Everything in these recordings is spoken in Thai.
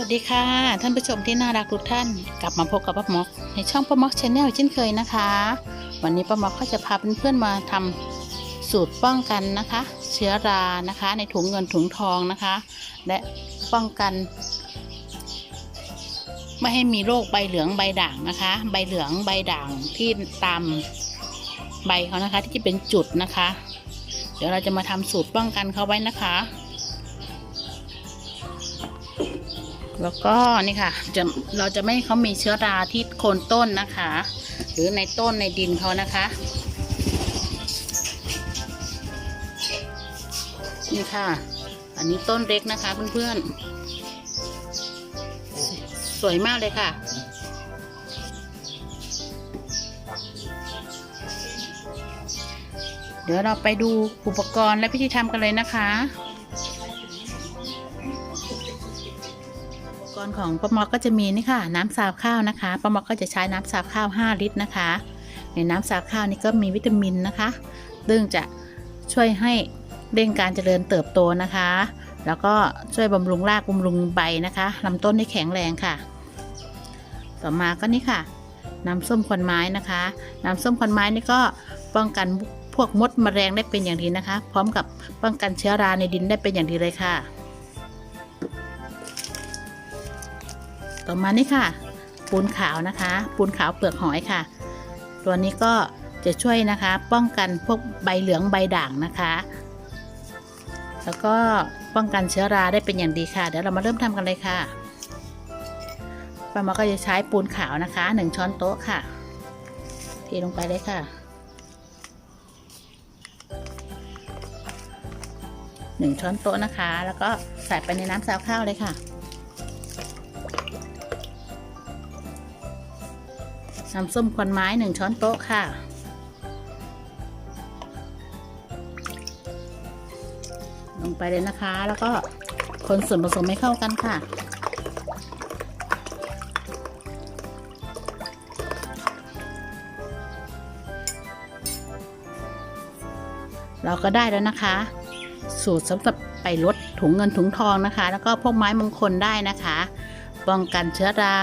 วัสดีค่ะ ท่านผู้ชมที่น่ารักทุกท่านกลับมาพบกับป้ามอกในช่องป้ามอกชาแนลเช่นเคยนะคะ วันนี้ป้ามอกก็จะพาเพื่อนๆมาทำสูตรป้องกันนะคะ เชื้อรานะคะ ในถุงเงินถุงทองนะคะ และป้องกัน ไม่ให้มีโรคใบเหลืองใบด่างนะคะ ใบเหลืองใบด่างที่ตามใบเขานะคะ ที่จะเป็นจุดนะคะ เดี๋ยวเราจะมาทำสูตรป้องกันเขาไว้นะคะ แล้วก็นี่ค่ะจะเราจะไม่เขามีเชื้อราที่โคนต้นนะคะ หรือในต้นในดินเขานะคะนี่ค่ะ อันนี้ต้นเล็กนะคะเพื่อนๆ สวยมากเลยค่ะเดี๋ยวเราไปดูอุปกรณ์และพิธีทำกันเลยนะคะ กรณ์ของป้ามอก็จะมีนี่ค่ะ น้ำซาวข้าวนะคะป้ามอก็จะใช้น้ำซาวข้าว 5 ลิตรนะคะ ในน้ำซาวข้าวนี่ก็มีวิตามินนะคะซึ่งจะช่วยให้เร่งการเจริญเติบโตนะคะ แล้วก็ช่วยบำรุงรากบำรุงใบนะคะลำต้นให้แข็งแรงค่ะ ต่อมาก็นี่ค่ะ น้ำส้มควันไม้นะคะ น้ำส้มควันไม้นี่ก็ป้องกันพวกมดแมลงได้เป็นอย่างดีนะคะ พร้อมกับป้องกันเชื้อราในดินได้เป็นอย่างดีเลยค่ะ ต่อมานี่ค่ะ ปูนขาวนะคะ ปูนขาวเปลือกหอยค่ะ ตัวนี้ก็จะช่วยนะคะ ป้องกันพวกใบเหลืองใบด่างนะคะ แล้วก็ป้องกันเชื้อราได้เป็นอย่างดีค่ะ เดี๋ยวเรามาเริ่มทำกันเลยค่ะป้ามาก็จะใช้ปูนขาวนะคะหนึ่งช้อนโต๊ะค่ะเทลงไปเลยค่ะหนึ่งช้อนโต๊ะนะคะ แล้วก็ใส่ไปในน้ำซาวข้าวเลยค่ะ น้ำส้มควันไม้หนึ่งช้อนโต๊ะค่ะ ลงไปเลยนะคะ แล้วก็คนส่วนผสมให้เข้ากันค่ะ เราก็ได้แล้วนะคะ สูตรสำหรับไปลดถุงเงินถุงทองนะคะ แล้วก็พวกไม้มงคลได้นะคะ ป้องกันเชื้อรา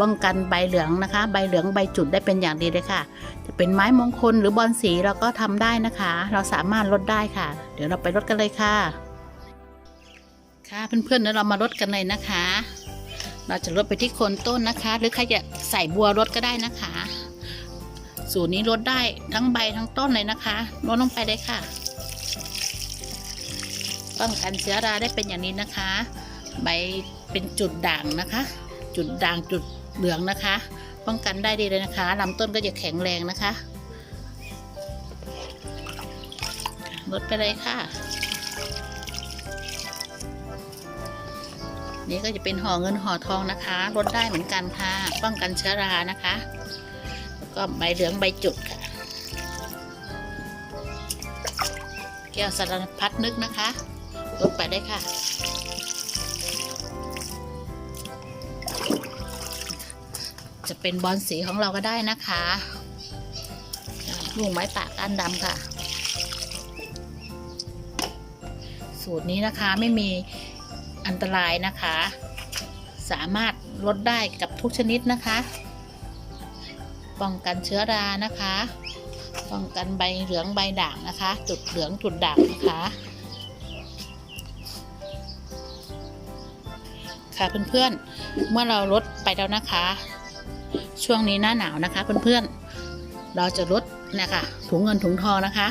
ป้องกันใบเหลืองนะคะ ใบเหลืองใบจุดได้เป็นอย่างดีเลยค่ะ จะเป็นไม้มงคลหรือบอลสีเราก็ทำได้นะคะ เราสามารถลดได้ค่ะ เดี๋ยวเราไปลดกันเลยค่ะ ค่ะเพื่อนๆเดี๋ยวเรามาลดกันเลยนะคะ เราจะลดไปที่โคนต้นนะคะ หรือใครจะใส่บัวลดก็ได้นะคะ สูตรนี้ลดได้ทั้งใบทั้งต้นเลยนะคะลดลงไปเลยค่ะป้องกันเชื้อราได้เป็นอย่างนี้นะคะ ใบ เป็นจุดด่างนะคะ จุดด่างจุดเหลืองนะคะ ป้องกันได้ดีเลยนะคะลำต้นก็จะแข็งแรงนะคะลดไปเลยค่ะ นี่ก็จะเป็นห่อเงินห่อทองนะคะลดได้เหมือนกันค่ะ ป้องกันเชื้อรานะคะ แล้วก็ใบเหลืองใบจุดค่ะ แก้วสารพัดนึกนะคะลดไปได้ค่ะ จะเป็นบอลสีของเราก็ได้นะคะลูกไม้ปากก้านดำค่ะ สูตรนี้นะคะไม่มีอันตรายนะคะ สามารถลดได้กับทุกชนิดนะคะ ป้องกันเชื้อรานะคะ ป้องกันใบเหลืองใบด่างนะคะ จุดเหลืองจุดด่างนะคะค่ะเพื่อนๆเมื่อเราลดไปแล้วนะคะ ช่วงนี้หน้าหนาวนะคะ เพื่อนๆ เราจะลดนะคะถุงเงินถุงทองนะคะ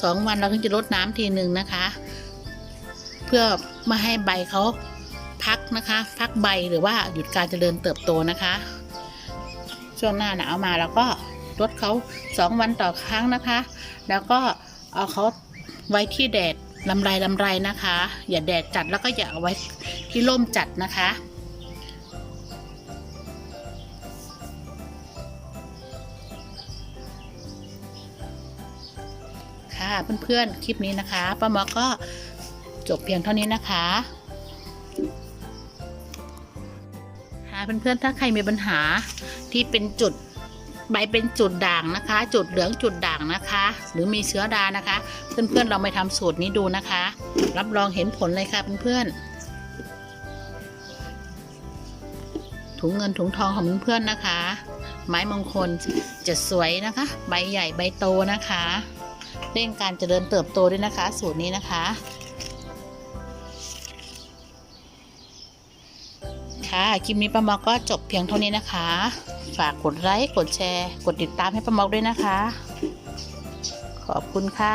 สองวันเราถึงจะลดน้ำทีหนึ่งนะคะ เพื่อไม่ให้ใบเขาพักนะคะ พักใบหรือว่าหยุดการเจริญเติบโตนะคะ ช่วงหน้าหนาวมาแล้วก็ลดเขาสองวันต่อครั้งนะคะ แล้วก็เอาเขาไว้ที่แดดลำไรลำไรนะคะ อย่าแดดจัดแล้วก็อย่าเอาไว้ที่ร่มจัดนะคะ เพื่อนๆคลิปนี้นะคะป้าหมอก็จบเพียงเท่านี้นะคะค่ะเพื่อนๆถ้าใครมีปัญหาที่เป็นจุดใบเป็นจุดด่างนะคะ จุดเหลืองจุดด่างนะคะ หรือมีเชื้อรานะคะ เพื่อนๆเราไปทำสูตรนี้ดูนะคะ รับรองเห็นผลเลยค่ะเพื่อนๆถุงเงินถุงทองของเพื่อนๆนะคะ ไม้มงคลจะสวยนะคะ ใบใหญ่ใบโตนะคะ เร่งการเจริญเติบโตด้วยนะคะ สูตรนี้นะคะ ค่ะคลิปนี้ป้าเมาก็จบเพียงเท่านี้นะคะ ฝากกดไลค์กดแชร์ กดติดตามให้ป้าเมาด้วยนะคะ ขอบคุณค่ะ